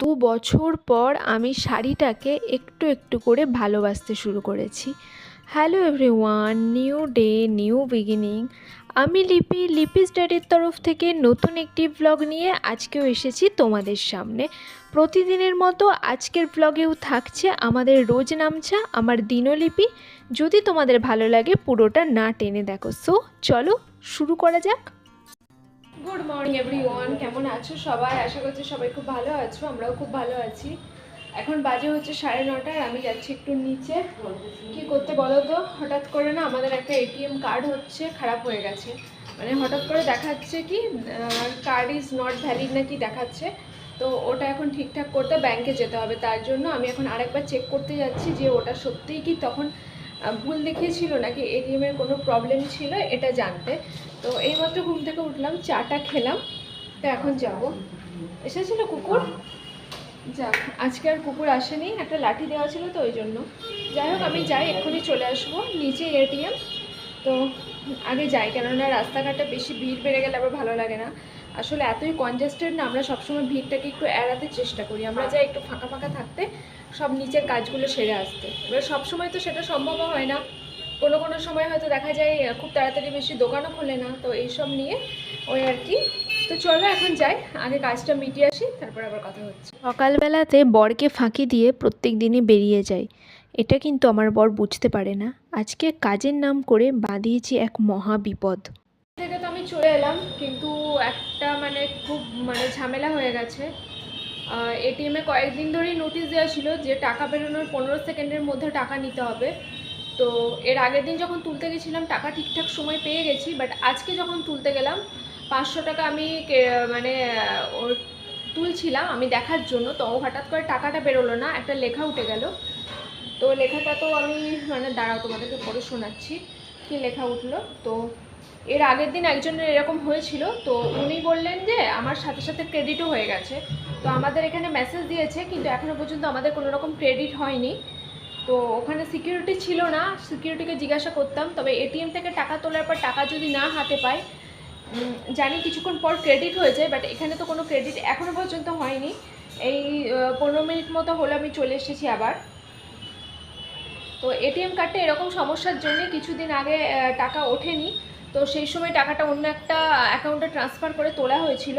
দু বছর পর আমি শাড়িটাকে একটু একটু করে ভালোবাসতে শুরু করেছি। Hello everyone new day new beginning আমি লিপি লিপি স্টাডির তরফ থেকে নতুন একটি ব্লগ নিয়ে আজকেও এসেছি তোমাদের সামনে। প্রতিদিনের মতো আজকের ব্লগেও থাকছে আমাদের রোজ নামছা, আমার দিনলিপি। যদি তোমাদের ভালো লাগে পুরোটা না টেনে দেখো। সো চলো শুরু করা যাক। গুড মর্নিং এভরি ওয়ান কেমন আছো সবাই? আশা করছি সবাই খুব ভালো আছো, আমরাও খুব ভালো আছি। এখন বাজে হচ্ছে সাড়ে নটা, আর আমি যাচ্ছি একটু নিচে। কি করতে বলো তো? হঠাৎ করে না আমাদের একটা এটিএম কার্ড হচ্ছে, খারাপ হয়ে গেছে। মানে হঠাৎ করে দেখাচ্ছে কি কার্ড ইজ নট ভ্যালিড নাকি দেখাচ্ছে। তো ওটা এখন ঠিকঠাক করতে ব্যাংকে যেতে হবে। তার জন্য আমি এখন আরেকবার চেক করতে যাচ্ছি যে ওটা সত্যিই কি তখন ভুল দেখিয়েছিল নাকি এটিএমের কোনো প্রবলেম ছিল এটা জানতে। তো এইমাত্র ঘুম থেকে উঠলাম, চাটা খেলাম, তো এখন যাব। এসেছিল কুকুর? যাক, আজকে আর কুকুর আসেনি, একটা লাঠি দেওয়া ছিল তো ওই জন্য। যাই হোক, আমি যাই, এক্ষুনি চলে আসব, নিচে এটিএম তো আগে যাই, কেননা রাস্তাঘাটে বেশি ভিড় বেড়ে গেলে আবার ভালো লাগে না। আসলে এতই কনজেস্টেড না, আমরা সবসময় ভিড়টাকে একটু এড়াতে চেষ্টা করি। আমরা যাই একটু ফাঁকা ফাঁকা থাকতে সব নিচের কাজগুলো সেরে আসতে। এবার সবসময় তো সেটা সম্ভবও হয় না। কোনো কোনো সময় হয়তো দেখা যায় খুব তাড়াতাড়ি বেশি দোকানও খোলে না। তো এইসব নিয়ে ওই আর কি। তো চলো এখন যাই, আগে কাজটা মিটিয়ে আসি, তারপর আবার কথা হচ্ছে। সকালবেলাতে বরকে ফাঁকি দিয়ে প্রত্যেক দিনই বেরিয়ে যায় এটা কিন্তু আমার বর বুঝতে পারে না। আজকে কাজের নাম করে বাঁধিয়েছি এক মহা বিপদ। থেকে তো আমি চলে এলাম, কিন্তু একটা মানে খুব মানে ঝামেলা হয়ে গেছে। এটিএমে কয়েকদিন ধরেই নোটিশ দেওয়া ছিল যে টাকা বেরোনোর পনেরো সেকেন্ডের মধ্যে টাকা নিতে হবে। তো এর আগের দিন যখন তুলতে গেছিলাম, টাকা ঠিকঠাক সময় পেয়ে গেছি বাট আজকে যখন তুলতে গেলাম, পাঁচশো টাকা আমি মানে ওর তুলছিলাম আমি দেখার জন্য, তো হঠাৎ করে টাকাটা বেরোলো না, একটা লেখা উঠে গেল। তো লেখাটা তো আমি মানে দাঁড়াও তোমাদেরকে পড়ে শোনাচ্ছি। কি লেখা উঠল? তো এর আগের দিন একজনের এরকম হয়েছিল, তো উনি বললেন যে আমার সাথে সাথে ক্রেডিটও হয়ে গেছে। তো আমাদের এখানে মেসেজ দিয়েছে, কিন্তু এখনও পর্যন্ত আমাদের কোনো রকম ক্রেডিট হয়নি। তো ওখানে সিকিউরিটি ছিল না সিকিউরিটিকে জিজ্ঞাসা করতাম, তবে এটিএম থেকে টাকা তোলার পর টাকা যদি না হাতে পাই জানি কিছুক্ষণ পর ক্রেডিট হয়ে যায় বাট এখানে তো কোনো ক্রেডিট এখনও পর্যন্ত হয়নি। এই পনেরো মিনিট মতো হলো আমি চলে এসেছি আবার। তো এটিএম কার্ডটা এরকম সমস্যার জন্য কিছুদিন আগে টাকা ওঠেনি। তো সেই সময় টাকাটা অন্য একটা অ্যাকাউন্টে ট্রান্সফার করে তোলা হয়েছিল।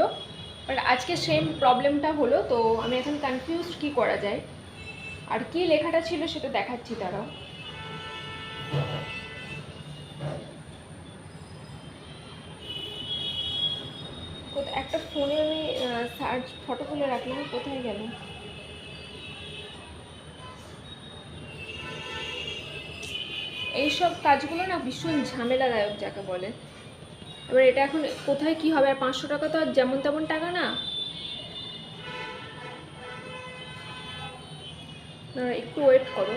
বাট আজকে সেম প্রবলেমটা হলো, তো আমি এখন কনফিউজড কী করা যায়? আর কি লেখাটা ছিল সেটা দেখাচ্ছি তারা একটা ফোনে আমি সার্চ ফটো তুলে রাখলাম, কোথায় গেল? এইসব কাজগুলো না ভীষণ ঝামেলাদায়ক যাকে বলে। এবার এটা এখন কোথায় কি হবে? আর পাঁচশো টাকা তো আর যেমন তেমন টাকা না। একটু ওয়েট করো।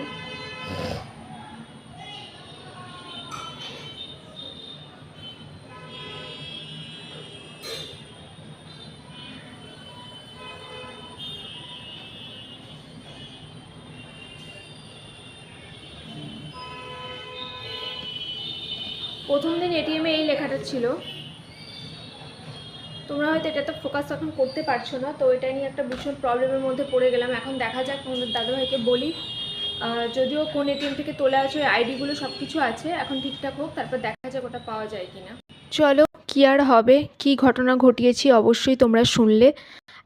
প্রথম দিন এটিএমে এই লেখাটা ছিল। তোমরা হয়তো এটাতে ফোকাস এখন করতে পারছ না, তো এটা নিয়ে একটা ভীষণ প্রবলেমের মধ্যে পড়ে গেলাম। এখন দেখা যাক, তোমাদের দাদাভাইকে বলি। যদিও কোন এটিএম থেকে তোলা আছে, ওই আইডিগুলো সব কিছু আছে, এখন ঠিকঠাক হোক, তারপর দেখা যাক ওটা পাওয়া যায় কিনা। চলো, কি আর হবে, কি ঘটনা ঘটিয়েছি অবশ্যই তোমরা শুনলে।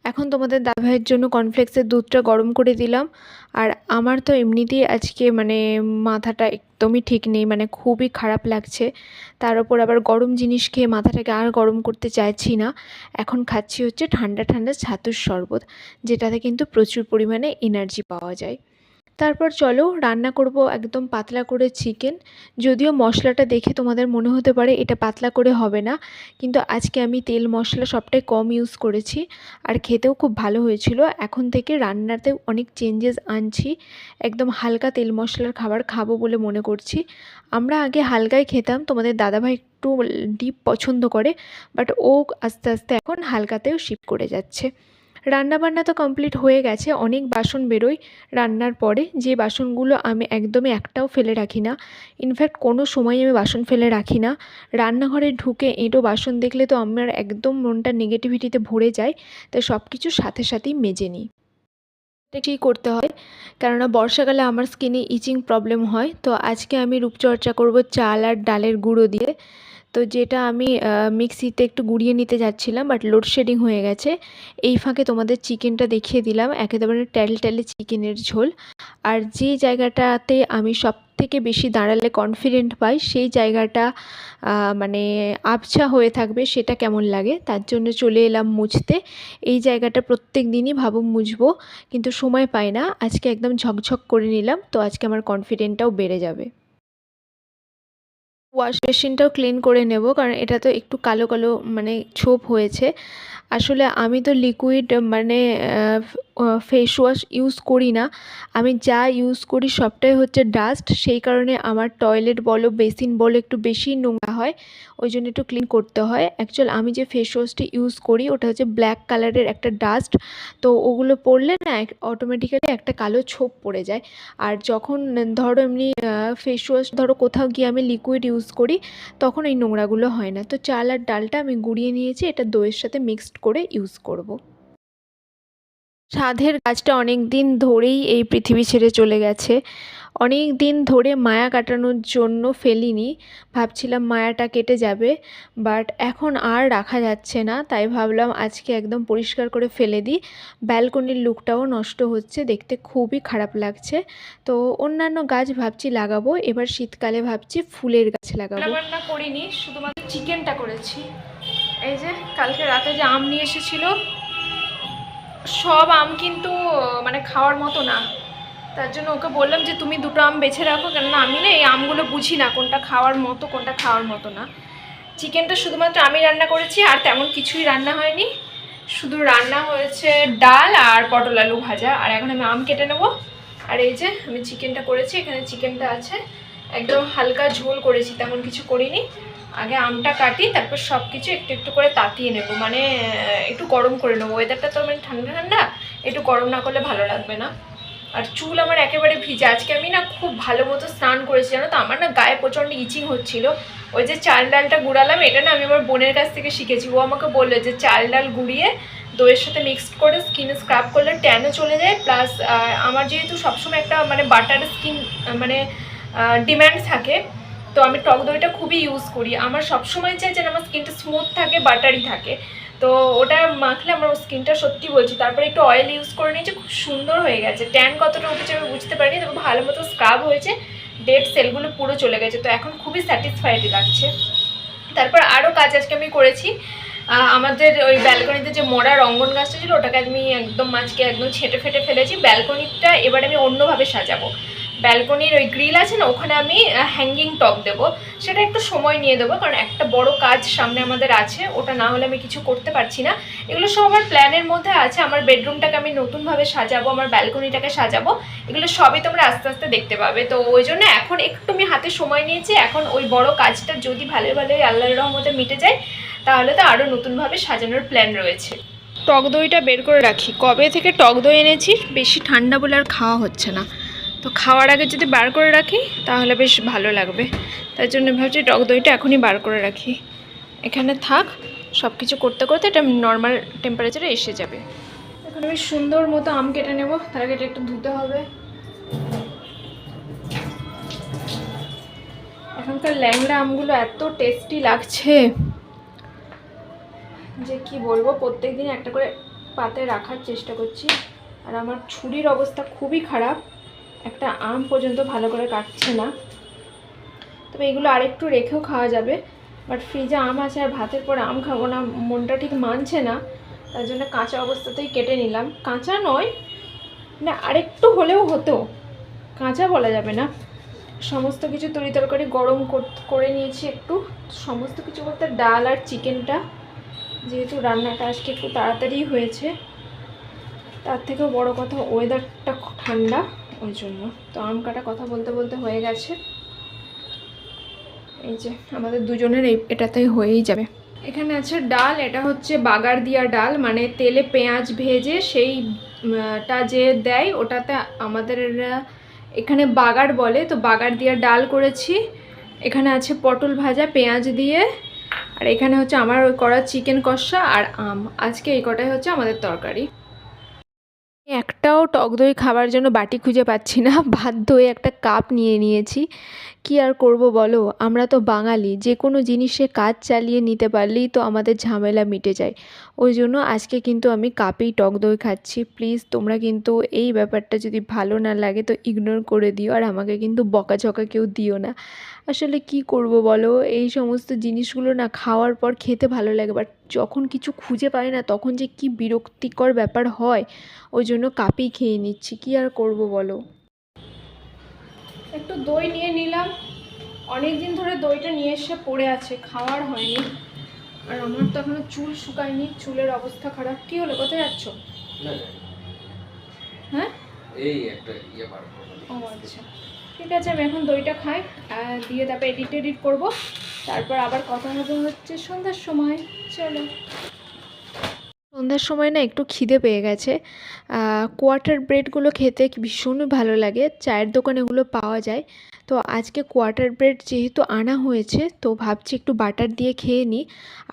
এখন তোমাদের দাদাভাইয়ের জন্য কর্নফ্লেক্সের দুধটা গরম করে দিলাম। আর আমার তো এমনিতেই আজকে মানে মাথাটা একদমই ঠিক নেই মানে খুবই খারাপ লাগছে। তার ওপর আবার গরম জিনিস খেয়ে মাথাটাকে আর গরম করতে চাইছি না। এখন খাচ্ছি হচ্ছে ঠান্ডা ঠান্ডা ছাতুর শরবত, যেটাতে কিন্তু প্রচুর পরিমাণে এনার্জি পাওয়া যায়। তারপর চলো রান্না করব একদম পাতলা করে চিকেন যদিও মশলাটা দেখে তোমাদের মনে হতে পারে এটা পাতলা করে হবে না, কিন্তু আজকে আমি তেল মশলা সবটাই কম ইউজ করেছি আর খেতেও খুব ভালো হয়েছিল। এখন থেকে রান্নাতে অনেক চেঞ্জেস আনছি, একদম হালকা তেল মশলার খাবার খাব বলে মনে করছি। আমরা আগে হালকায় খেতাম, তোমাদের দাদাভাই একটু ডিপ পছন্দ করে বাট ও আস্তে আস্তে এখন হালকাতেও শিফট করে যাচ্ছে। রান্নাবান্না তো কমপ্লিট হয়ে গেছে, অনেক বাসন বেরোয় রান্নার পরে। যে বাসনগুলো আমি একদমই একটাও ফেলে রাখি না। ইনফ্যাক্ট কোনো সময় আমি বাসন ফেলে রাখি না। রান্নাঘরে ঢুকে এঁটো বাসন দেখলে তো আমার একদম মনটা নেগেটিভিটিতে ভরে যায়, তাই সব কিছু সাথে সাথেই মেজে নিই। ঠিক করতে হয়? কেননা বর্ষাকালে আমার স্কিনে ইচিং প্রবলেম হয়, তো আজকে আমি রূপচর্চা করব চাল আর ডালের গুঁড়ো দিয়ে। তো যেটা আমি মিক্সিতে একটু গুঁড়িয়ে নিতে যাচ্ছিলাম বাট লোডশেডিং হয়ে গেছে। এই ফাঁকে তোমাদের চিকেনটা দেখিয়ে দিলাম, একেবারে টেলে চিকেনের ঝোল। আর যে জায়গাটাতে আমি সব থেকে বেশি দাঁড়ালে কনফিডেন্ট পাই, সেই জায়গাটা মানে আবছা হয়ে থাকবে, সেটা কেমন লাগে, তার জন্য চলে এলাম মুছতে। এই জায়গাটা প্রত্যেক দিনই ভাবো মুছবো, কিন্তু সময় পাই না। আজকে একদম ঝকঝক করে নিলাম, তো আজকে আমার কনফিডেন্টটাও বেড়ে যাবে। ওয়াশ বেসিনটাও ক্লিন করে নেব কারণ এটা তো একটু কালো কালো মানে ছোপ হয়েছে। আসলে আমি তো লিকুইড মানে ফেস ওয়াশ ইউজ করি না। আমি যা ইউজ করি সবটাই হচ্ছে ডাস্ট সেই কারণে আমার টয়লেট বলো বেসিন বলো একটু বেশি নোংরা হয়। ওই জন্য একটু ক্লিন করতে হয়। অ্যাকচুয়াল আমি যে ফেস ওয়াশটি ইউজ করি, ওটা হচ্ছে ব্ল্যাক কালারের একটা ডাস্ট তো ওগুলো পড়লে না অটোমেটিক্যালি একটা কালো ছোপ পড়ে যায়। আর যখন, ধরো, এমনি ফেস ওয়াশ ধরো, কোথাও গিয়ে আমি লিকুইড ইউজ করি, তখন এই নোংরাগুলো হয় না। তো চাল আর ডালটা আমি গুঁড়িয়ে নিয়েছি, এটা দইয়ের সাথে মিক্সড করে ইউজ করব। সাধের গাছটা অনেক দিন ধরেই এই পৃথিবী ছেড়ে চলে গেছে। অনেক দিন ধরে মায়া কাটানোর জন্য ফেলিনি। ভাবছিলাম মায়াটা কেটে যাবে বাট এখন আর রাখা যাচ্ছে না, তাই ভাবলাম আজকে একদম পরিষ্কার করে ফেলে দিই। ব্যালকনির লুকটাও নষ্ট হচ্ছে, দেখতে খুবই খারাপ লাগছে। তো অন্যান্য গাছ ভাবছি লাগাবো, এবার শীতকালে ভাবছি ফুলের গাছ লাগাবো। করিনি, শুধুমাত্র চিকেনটা করেছি। এই যে কালকে রাতে যে আম নিয়ে এসেছিল, সব আম কিন্তু মানে খাওয়ার মতো না। তার জন্য ওকে বললাম যে, তুমি দুটো আম বেছে রাখো, কেননা আমি না এই আমগুলো বুঝি না, কোনটা খাওয়ার মতো, কোনটা খাওয়ার মতো না। চিকেনটা শুধুমাত্র আমি রান্না করেছি, আর তেমন কিছুই রান্না হয়নি। শুধু রান্না হয়েছে ডাল আর পটল আলু ভাজা, আর এখন আমি আম কেটে নেব। আর এই যে আমি চিকেনটা করেছি, এখানে চিকেনটা আছে। একদম হালকা ঝোল করেছি, তেমন কিছু করিনি। আগে আমটা কাটি, তারপর সব কিছু একটু একটু করে তাতিয়ে নেব। মানে একটু গরম করে নেব। ওয়েদারটা তো মানে ঠান্ডা ঠান্ডা, একটু গরম না করলে ভালো লাগবে না। আর চুল আমার একেবারে ভিজে, আজকে আমি না খুব ভালো মতো স্নান করেছি, জানো তো? আমার না গায়ে প্রচণ্ড ইচিং হচ্ছিল। ওই যে চাল ডালটা গুড়ালাম, এটা না আমি আমার বোনের কাছ থেকে শিখেছি। ও আমাকে বলল যে, চাল ডাল গুঁড়িয়ে দইয়ের সাথে মিক্সড করে স্কিনে স্ক্রাব করলে ট্যানও চলে যায়। প্লাস আমার যেহেতু সবসময় একটা মানে বাটার স্কিন মানে ডিম্যান্ড থাকে তো আমি টক দইটা খুবই ইউজ করি। আমার সবসময় চাই যেন আমার স্কিনটা স্মুথ থাকে বাটারি থাকে। তো ওটা মাখলে আমার স্কিনটা সত্যি বলছি, তারপরে একটু অয়েল ইউজ করে নিয়েছি, খুব সুন্দর হয়ে গেছে। ট্যান কতটা উঠেছে আমি বুঝতে পারিনি, তবে ভালো মতো স্ক্রাব হয়েছে। ডেড সেলগুলো পুরো চলে গেছে। তো এখন খুবই স্যাটিসফাইড লাগছে। তারপর আরও কাজ আজকে আমি করেছি। আমাদের ওই ব্যালকনিতে যে মরা রঙ্গন গাছটা ছিল, ওটাকে আমি একদম মাঝকে একদম ছেটে ফেটে ফেলেছি। ব্যালকনিটা এবার আমি অন্যভাবে সাজাবো। ব্যালকনির ওই গ্রিল আছে না, ওখানে আমি হ্যাঙ্গিং টপ দেব। সেটা একটু সময় নিয়ে দেবো, কারণ একটা বড় কাজ সামনে আমাদের আছে, ওটা না হলে আমি কিছু করতে পারছি না। এগুলো সব আমার প্ল্যানের মধ্যে আছে, আমার বেডরুমটাকে আমি নতুনভাবে সাজাবো, আমার ব্যালকনিটাকে সাজাবো, এগুলো সবই তোমরা আস্তে আস্তে দেখতে পাবে। তো ওই জন্য এখন একটু আমি হাতে সময় নিয়েছি, এখন ওই বড় কাজটা যদি ভালো ভালোই আল্লাহর রহমতে মিটে যায়, তাহলে তো আরও নতুনভাবে সাজানোর প্ল্যান রয়েছে। টক দইটা বের করে রাখি। কবে থেকে টক দই এনেছি? বেশি ঠান্ডা বলে আর খাওয়া হচ্ছে না। তো খাওয়ার আগে যদি বার করে রাখি, তাহলে বেশ ভালো লাগবে। তাই জন্য ভাবছি টক দইটা এখনই বার করে রাখি। এখানে থাক সব কিছু করতে করতে এটা নর্মাল টেম্পারেচারে এসে যাবে। এখন আমি সুন্দর মতো আম কেটে নেব, তার আগে এটা একটু ধুতে হবে। এখনকার ল্যাংড়া আমগুলো এত টেস্টি লাগছে যে কি বলব প্রত্যেক দিন একটা করে পাতে রাখার চেষ্টা করছি। আর আমার ছুরির অবস্থা খুবই খারাপ। একটা আম পর্যন্ত ভালো করে কাটছে না। তবে এগুলো আরেকটু রেখেও খাওয়া যাবে। বাট ফ্রিজে আম আছে আর ভাতের পর আম খাব না, মনটা ঠিক মানছে না। তার জন্য কাঁচা অবস্থাতেই কেটে নিলাম। কাঁচা নয়, না আরেকটু হলেও হতো। কাঁচা বলা যাবে না। সমস্ত কিছু তরি তরকারি গরম করে নিয়েছি একটু। সমস্ত কিছু বলতে ডাল আর চিকেনটা, যেহেতু রান্নাটা আজকে একটু তাড়াতাড়ি হয়েছে। তার থেকেও বড় কথা ওয়েদারটা ঠান্ডা। ওই জন্য। তো আম কাটা কথা বলতে বলতে হয়ে গেছে। এই যে, আমাদের দুজনের এই এটাতেই হয়েই যাবে। এখানে আছে ডাল, এটা হচ্ছে বাগার দিয়া ডাল মানে তেলে পেঁয়াজ ভেজে সেইটা যে দেয়, ওটাতে আমাদের এখানে বাগার বলে, তো বাগার দিয়া ডাল করেছি। এখানে আছে পটল ভাজা, পেঁয়াজ দিয়ে, আর এখানে হচ্ছে আমার ওই করা চিকেন কষা আর আম। আজকে এই কটাই হচ্ছে আমাদের তরকারি। একটা একটাও টক দই খাবার জন্য বাটি খুঁজে পাচ্ছি না। বাধ্য হয়ে একটা কাপ নিয়ে নিয়েছি। কি আর করব বলো? আমরা তো বাঙালি, যে কোনো জিনিসে কাজ চালিয়ে নিতে পারলেই তো আমাদের ঝামেলা মিটে যায়। ওই জন্য আজকে কিন্তু আমি কাপেই টক দই খাচ্ছি। প্লিজ, তোমরা কিন্তু এই ব্যাপারটা যদি ভালো না লাগে তো ইগনোর করে দিও আর আমাকে কিন্তু বকাঝকা কেউ দিও না। আসলে কি করব বলো? এই সমস্ত জিনিসগুলো না খাওয়ার পর খেতে ভালো লাগে বাট যখন কিছু খুঁজে পাই না তখন যে কি বিরক্তিকর ব্যাপার হয়, ওই জন্য কাপেই খেয়ে নিচ্ছি কি আর করব বলো? একটু দই নিয়ে নিলাম। অনেক দিন ধরে দইটা নিয়ে এসে পড়ে আছে খাওয়ার হয়নি। আর আমার তো এখনও চুল শুকায়নি চুলের অবস্থা খারাপ। কি হলো কোথায় যাচ্ছ? হ্যাঁ? এই একটা ইয়ে বার করব। ও আচ্ছা। ঠিক আছে আমি এখন দইটা খাই দিয়ে তারপর এডিট এডিট করব। তারপর আবার কথা হবে হচ্ছে সন্ধ্যার সময়। চলো। সন্ধ্যার সময় না একটু খিদে পেয়ে গেছে। কোয়ার্টার ব্রেডগুলো খেতে ভীষণই ভালো লাগে, চায়ের দোকানে এগুলো পাওয়া যায়। তো আজকে কোয়ার্টার ব্রেড যেহেতু আনা হয়েছে, তো ভাবছি একটু বাটার দিয়ে খেয়ে নিই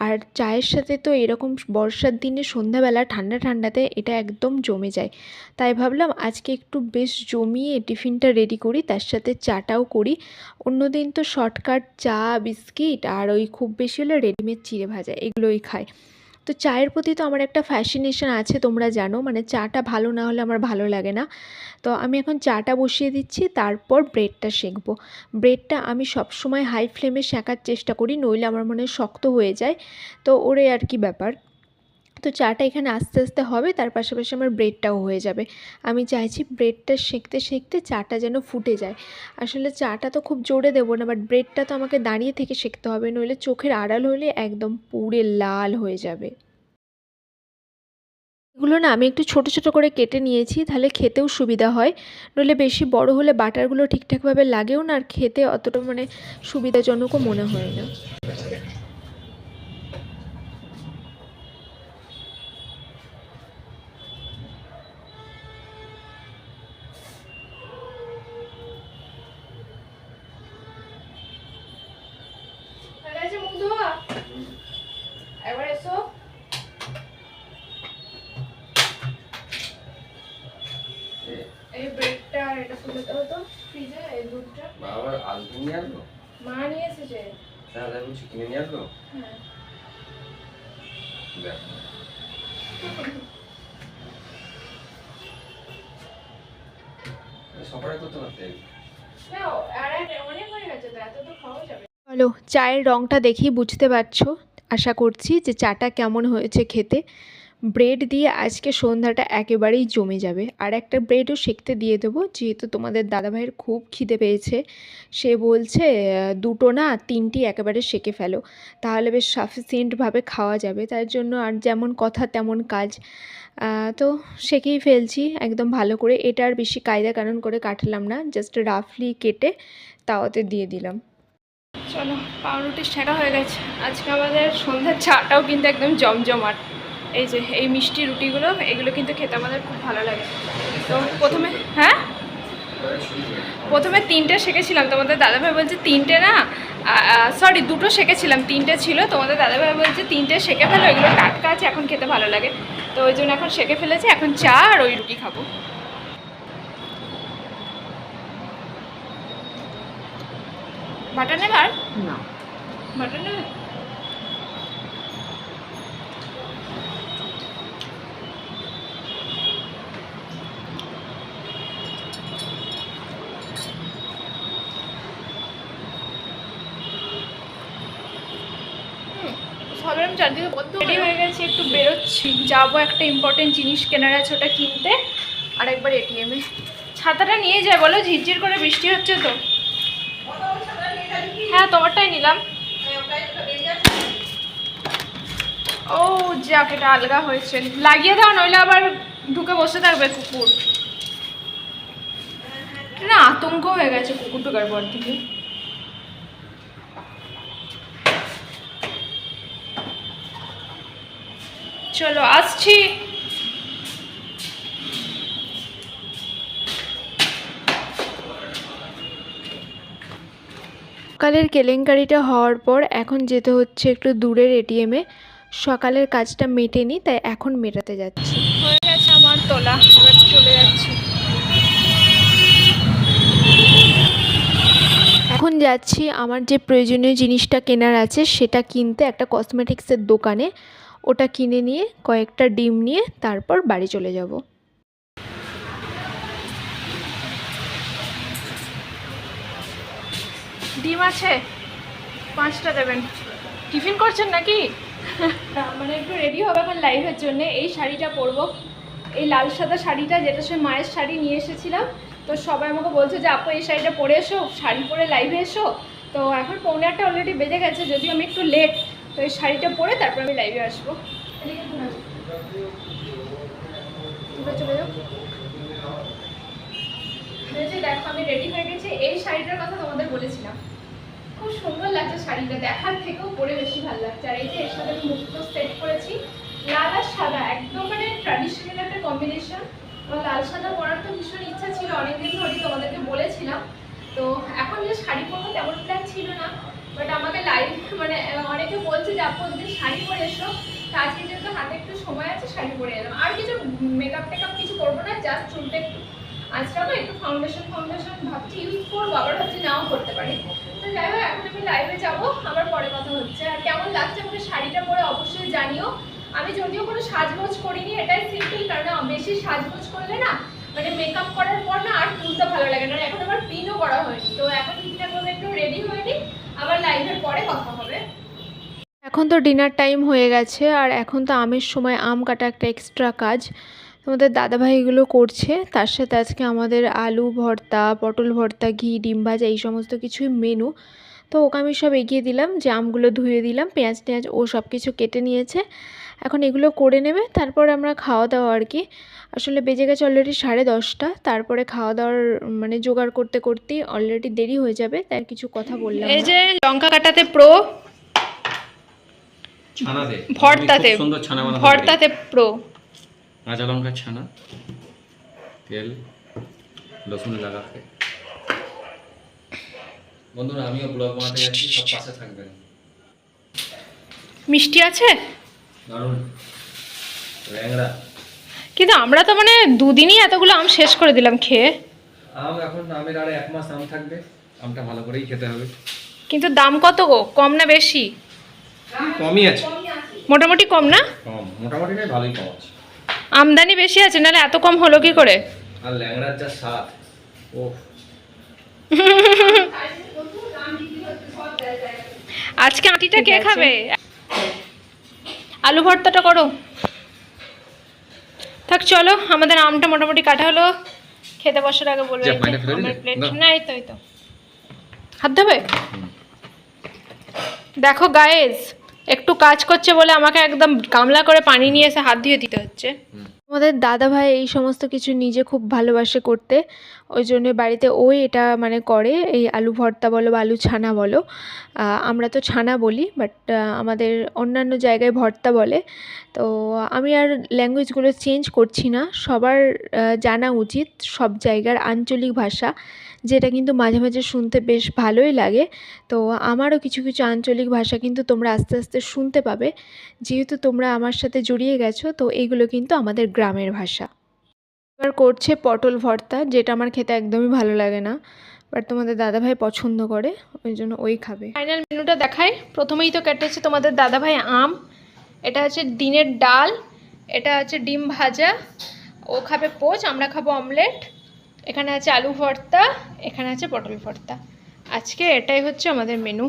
আর চায়ের সাথে তো এরকম বর্ষার দিনে সন্ধ্যাবেলা ঠান্ডা ঠান্ডাতে এটা একদম জমে যায়। তাই ভাবলাম আজকে একটু বেশ জমিয়ে টিফিনটা রেডি করি, তার সাথে চাটাও করি। অন্যদিন তো শর্টকাট চা বিস্কিট আর ওই খুব বেশি হলে রেডিমেড চিড়ে ভাজা, এগুলোই খাই। তো চায়ের প্রতি তো আমার একটা ফ্যাসিনেশন আছে, তোমরা জানো। মানে চাটা ভালো না হলে আমার ভালো লাগে না। তো আমি এখন চাটা বসিয়ে দিচ্ছি, তারপর ব্রেডটা সেঁকবো। ব্রেডটা আমি সবসময় হাই ফ্লেমে সেঁকার চেষ্টা করি, নইলে আমার মনে শক্ত হয়ে যায়। তো ওরে আর কি ব্যাপার। তো চাটা এখানে আস্তে আস্তে হবে, তার পাশাপাশি আমার ব্রেডটাও হয়ে যাবে। আমি চাইছি ব্রেডটা সেঁকতে সেঁকতে চাটা যেন ফুটে যায়। আসলে চাটা তো খুব জোরে দেবো না বাট ব্রেডটা তো আমাকে দাঁড়িয়ে থেকে সেঁকতে হবে, নইলে চোখের আড়াল হলে একদম পুড়ে লাল হয়ে যাবে। এগুলো না আমি একটু ছোট ছোট করে কেটে নিয়েছি, তাহলে খেতেও সুবিধা হয়। নইলে বেশি বড় হলে বাটারগুলো ঠিকঠাকভাবে লাগেও না, আর খেতে অতটা মানে সুবিধাজনকও মনে হয় না। আর এটা খুলে দাও তো? ফ্রিজে এই দুধটা। বাবা আলু নিয়ে আসলো? মা নিয়ে এসেছে তাহলে আমি কিছু কিনে নিয়ে আসলো? হ্যাঁ। দেখ। করতে পারতে? নাও, আর এক- অনেক হয়ে গেছে তো, এত তো খাওয়া যাবে। না। হ্যালো চায়ের রঙটা দেখেই বুঝতে পারছ। আশা করছি যে চাটা কেমন হয়েছে খেতে। ব্রেড দিয়ে আজকে সন্ধ্যাটা একেবারেই জমে যাবে। আর একটা ব্রেডও সেঁকতে দিয়ে দেবো, যেহেতু তোমাদের দাদাভাইয়ের খুব খিদে পেয়েছে। সে বলছে দুটো না তিনটি একেবারে সেঁকে ফেলো। তাহলে বেশ সাফিসিয়েন্টভাবে খাওয়া যাবে। তার জন্য আর যেমন কথা তেমন কাজ। তো সেঁকেই ফেলছি, একদম ভালো করে। এটা আর বেশি কায়দা কানুন করে কাটলাম না জাস্ট রাফলি কেটে তাওয়াতে দিয়ে দিলাম। চলো, পাউরুটি সেরা হয়ে গেছে। আজকে আমাদের সন্ধ্যার চাটাও কিন্তু একদম জমজমাট। এই যে এই মিষ্টি রুটিগুলো এগুলো কিন্তু খেতে আমাদের খুব ভালো লাগে। তো প্রথমে হ্যাঁ? প্রথমে তিনটে শেখেছিলাম। তোমাদের দাদাভাই বলছে তিনটে না? সরি দুটো শেখেছিলাম। তিনটে ছিল। তোমাদের দাদাভাই বলছে তিনটে শেখে ফেলো। এগুলো টাটকা আছে এখন খেতে ভালো লাগে। তো ওই জন্য এখন শেখে ফেলেছি। এখন চা আর ওই রুটি খাব। বাটার নেবে আর না। বাটার নেবে সাধারণ চারদিকে বদ্ধ রেডি হয়ে গেছে একটু বেরোচ্ছি যাব একটা ইম্পর্টেন্ট জিনিস কেনার আছে ওটা কিনতে। আর একবার এটিএমে ছাতাটা নিয়ে যায় বলো ঝিরঝির করে বৃষ্টি হচ্ছে তো। হ্যাঁ তোমারটাই নিলাম। ও যাক এটা আলগা হয়েছে। লাগিয়ে দাও, নইলে আবার ঢুকে বসে থাকবে কুকুর। না, আতঙ্ক হয়ে গেছে কুকুর ঢুকার পর থেকে। চলো আসছি। সকালের কেলেঙ্কারিটা হওয়ার পর এখন যেতে হচ্ছে একটু দূরের এটিএমে সকালের কাজটা মেটেনি তাই এখন মেটাতে যাচ্ছি। হয়ে গেছে আমার তোলা এবার চলে যাচ্ছি। এখন যাচ্ছি আমার যে প্রয়োজনীয় জিনিসটা কেনার আছে সেটা কিনতে একটা কসমেটিক্সের দোকানে। ওটা কিনে নিয়ে কয়েকটা ডিম নিয়ে তারপর বাড়ি চলে যাব। ডিম আছে? পাঁচটা দেবেন। টিফিন করছেন নাকি? মানে একটু রেডি হবে এখন লাইভের জন্য। এই শাড়িটা পরবো। এই লাল সাদা শাড়িটা যেটা সে মায়ের শাড়ি নিয়ে এসেছিলাম তো সবাই আমাকে বলছে যে আপু এই শাড়িটা পরে এসো শাড়ি পরে লাইভে এসো। তো এখন পৌনে একটা অলরেডি বেজে গেছে যদিও আমি একটু লেট তো এই শাড়িটা পরে তারপর আমি লাইভে আসব। চলে যাও। দেখো, আমি রেডি হয়ে গেছি। এই শাড়িটার কথা তোমাদের বলেছিলাম। খুব সুন্দর লাগছে শাড়িটা। দেখার থেকেও পরে বেশি ভালো লাগছে। আর এই যে এর সাথে মুক্ত সেট করেছি, লাল আর সাদা। একদম মানে ট্র্যাডিশনাল একটা কম্বিনেশন আমার লাল সাদা পরার তো ভীষণ ইচ্ছা ছিল। অনেকদিন ধরেই তোমাদেরকে বলেছিলাম। তো এখন যে শাড়ি পরবো তেমন প্ল্যান ছিল না। বাট আমাকে লাইভ মানে অনেকে বলছে যে, আপু যদি শাড়ি পরে এসো। তো আজকে যেহেতু হাতে একটু সময় আছে, শাড়ি পরে এলাম। আর কিছু মেকআপ টেকআপ কিছু করব না জাস্ট চুলটা একটু আজকে আবার একটু ফাউন্ডেশন ফাউন্ডেশন ভাবছি ইউজ করব, আবার ভাবছি নাও করতে পারি। তো যাই হোক, এখন আমি লাইভে যাব, আবার পরে কথা হচ্ছে। আর কেমন লাগছে আমাকে শাড়িটা পরে অবশ্যই জানিও। আমি যদিও কোনো সাজগোজ করিনি, এটাই সিম্পল কারণ বেশি সাজগোজ করলে না মানে মেকআপ করার পর না আর তুলতে ভালো লাগে না। এখন আমার পিনও করা হয়নি। তো এখন ঠিকঠাকভাবে একটু রেডি হয়ে নিই। আবার লাইভের পরে কথা হবে। এখন তো ডিনার টাইম হয়ে গেছে, আর এখন তো আমের সময় আম কাটা একটা এক্সট্রা কাজ। তোমাদের দাদাভাইগুলো করছে, তার সাথে আজকে আমাদের আলু ভর্তা, পটল ভর্তা, ঘি, ডিম ভাজা, এই সমস্ত কিছুই মেনু তো ওকে আমি সব এগিয়ে দিলাম যে আমগুলো ধুয়ে দিলাম পেঁয়াজ টেঁয়াজ ও সব কিছু কেটে নিয়েছে। এখন এগুলো করে নেবে তারপর আমরা খাওয়া দাওয়া আর কি। আসলে বেজে গেছে অলরেডি সাড়ে দশটা তারপরে খাওয়া দাওয়ার মানে জোগাড় করতে করতেই অলরেডি দেরি হয়ে যাবে তাই কিছু কথা বললাম এই যে লঙ্কা কাটাতে প্রো ছানা দে। ভর্তাতে। ভর্তাতে প্রো। কাঁচা লঙ্কার ছানা তেল রসুন লাগাতে বন্ধুরা আমিও ব্লগ বানাতে যাচ্ছি সব পাশে থাকবেন। মিষ্টি আছে? দারুণ। ল্যাংড়া। কিন্তু আমরা তো মানে দুদিনই এতগুলো আম শেষ করে দিলাম খেয়ে। আম এখন আমের আরে এক মাস আম থাকবে আমটা ভালো করেই খেতে হবে। কিন্তু দাম কত গো? কম না বেশি? কমই আছে। মোটামুটি কম না? কম মোটামুটি নয় ভালোই কম আছে। আমদানি বেশি আছে নাহলে এত কম হলো কি করে? আর ল্যাংড়ার যা স্বাদ ও আজকে আটিটা কে খাবে? আলু ভর্তাটা করো। থাক চলো আমাদের আমটা মোটামুটি কাটা হলো। খেতে বসার আগে বলব? আমার প্লেট না। এই তো এই তো। হাত দেবে দেখো গায়েস একটু কাজ করছে বলে আমাকে একদম গামলা করে পানি নিয়ে এসে হাত দিয়ে দিতে হচ্ছে। আমাদের দাদা ভাই এই সমস্ত কিছু নিজে খুব ভালোবাসে করতে। ওই জন্য বাড়িতে ওই এটা মানে করে, এই আলু ভর্তা বলো বা আলু ছানা বলো। আমরা তো ছানা বলি বাট আমাদের অন্যান্য জায়গায় ভর্তা বলে। তো আমি আর ল্যাঙ্গুয়েজগুলো চেঞ্জ করছি না। সবার জানা উচিত সব জায়গার আঞ্চলিক ভাষা, যেটা কিন্তু মাঝে মাঝে শুনতে বেশ ভালোই লাগে। তো আমারও কিছু কিছু আঞ্চলিক ভাষা কিন্তু তোমরা আস্তে আস্তে শুনতে পাবে। যেহেতু তোমরা আমার সাথে জড়িয়ে গেছো, তো এইগুলো কিন্তু আমাদের গ্রামের ভাষা। এবার করছে পটল ভর্তা, যেটা আমার খেতে একদমই ভালো লাগে না বাট তোমাদের দাদাভাই পছন্দ করে, ওই জন্য ওই খাবে। ফাইনাল মেনুটা দেখায় প্রথমেই তো কেটেছে তোমাদের দাদাভাই আম। এটা আছে ডিমের ডাল, এটা আছে ডিম ভাজা, ও খাবে পোচ, আমরা খাব অমলেট। এখানে আছে আলু ভর্তা, এখানে আছে পটল ভর্তা। আজকে এটাই হচ্ছে আমাদের মেনু